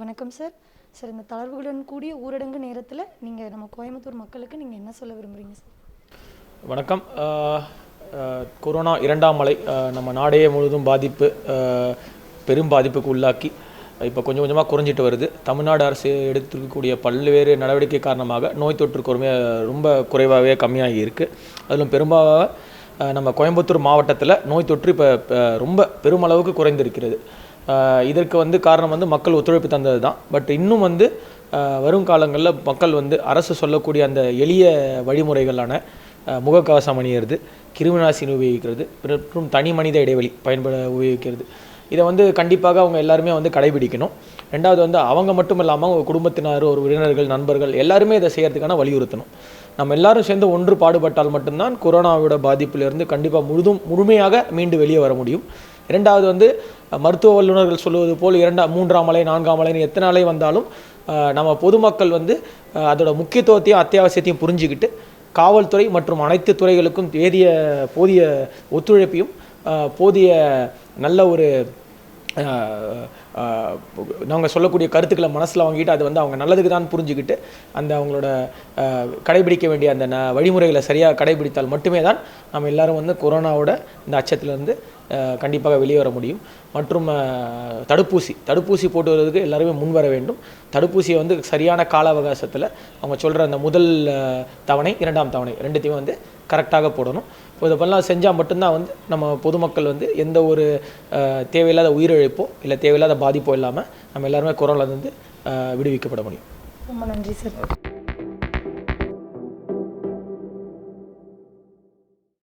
வணக்கம் sir sir இந்த தளர்வுகளுடன் கூடிய ஊரடங்கு நேரத்தில் நீங்கள் நம்ம கோயம்புத்தூர் மக்களுக்கு நீங்கள் என்ன சொல்ல விரும்புகிறீங்க சார் வணக்கம். கொரோனா இரண்டாம் மலை நம்ம நாடே முழுவதும் பாதிப்பு பெரும் பாதிப்புக்கு உள்ளாக்கி இப்போ கொஞ்சம் கொஞ்சமாக குறைஞ்சிட்டு வருது. தமிழ்நாடு அரசு எடுத்திருக்கக்கூடிய பல்வேறு நடவடிக்கை காரணமாக நோய் தொற்று குறைமே ரொம்ப குறைவாகவே கம்மியாகி இருக்குது அதிலும் பெரும்பாலாக நம்ம கோயம்புத்தூர் மாவட்டத்தில் நோய் தொற்று இப்போ ரொம்ப பெருமளவுக்கு குறைந்திருக்கிறது. இதற்கு வந்து காரணம் வந்து மக்கள் ஒத்துழைப்பு தந்தது தான் பட் இன்னும் வந்து வருங்காலங்களில் வரும் காலங்களில் மக்கள் வந்து அரசு சொல்லக்கூடிய அந்த எளிய வழிமுறைகளான முகக்கவசம் அணியிறது கிருமிநாசினி உபயோகிக்கிறது மற்றும் தனி மனித இடைவெளி பயன்பட உபயோகிக்கிறது. இதை வந்து கண்டிப்பாக அவங்க எல்லாருமே வந்து கடைபிடிக்கணும். ரெண்டாவது வந்து அவங்க மட்டும் இல்லாமல் அவங்க குடும்பத்தினர் ஒரு உறவினர்கள் நண்பர்கள் எல்லாருமே இதை செய்கிறதுக்கான வலியுறுத்தணும். நம்ம எல்லாரும் சேர்ந்து ஒன்று பாடுபட்டால் மட்டும்தான் கொரோனாவோட பாதிப்பிலிருந்து கண்டிப்பாக முழுதும் முழுமையாக மீண்டு வெளியே வர முடியும். இரண்டாவது வந்து மருத்துவ வல்லுநர்கள் சொல்லுவது போல் இரண்டா மூன்றாம் அலை நான்காம் அலைன்னு எத்தனை அலை வந்தாலும் நம்ம பொதுமக்கள் வந்து அதோட முக்கியத்துவத்தையும் அத்தியாவசியத்தையும் புரிஞ்சுக்கிட்டு காவல்துறை மற்றும் அனைத்து துறைகளுக்கும் தேதிய போதிய ஒத்துழைப்பையும் போதிய நல்ல ஒரு நாங்கள் சொல்லக்கூடிய கருத்துக்களை மனசில் வாங்கிட்டு அது வந்து அவங்க நல்லதுக்கு தான் புரிஞ்சுக்கிட்டு அந்த அவங்களோட கடைபிடிக்க வேண்டிய அந்த ந வழிமுறைகளை சரியாக கடைபிடித்தால் மட்டுமே தான் நம்ம எல்லாரும் வந்து கொரோனாவோட இந்த அச்சத்துலேருந்து கண்டிப்பாக வெளியே வர முடியும். மற்றும் தடுப்பூசி தடுப்பூசி போட்டு வர்றதுக்கு எல்லாருமே முன் வர வேண்டும். தடுப்பூசியை வந்து சரியான கால அவகாசத்தில் அவங்க சொல்கிற அந்த முதல் தவணை இரண்டாம் தவணை ரெண்டுத்தையும் வந்து கரெக்டாக போடணும். இப்போ இதெல்லாம் செஞ்சால் மட்டும்தான் வந்து நம்ம பொதுமக்கள் வந்து எந்த ஒரு தேவையில்லாத உயிரிழப்போ இல்லை தேவையில்லாத பாதிப்போ இல்லாமல் நம்ம எல்லாருமே கொரோனாலேருந்து விடுவிக்கப்பட முடியும். ரொம்ப நன்றி சார்.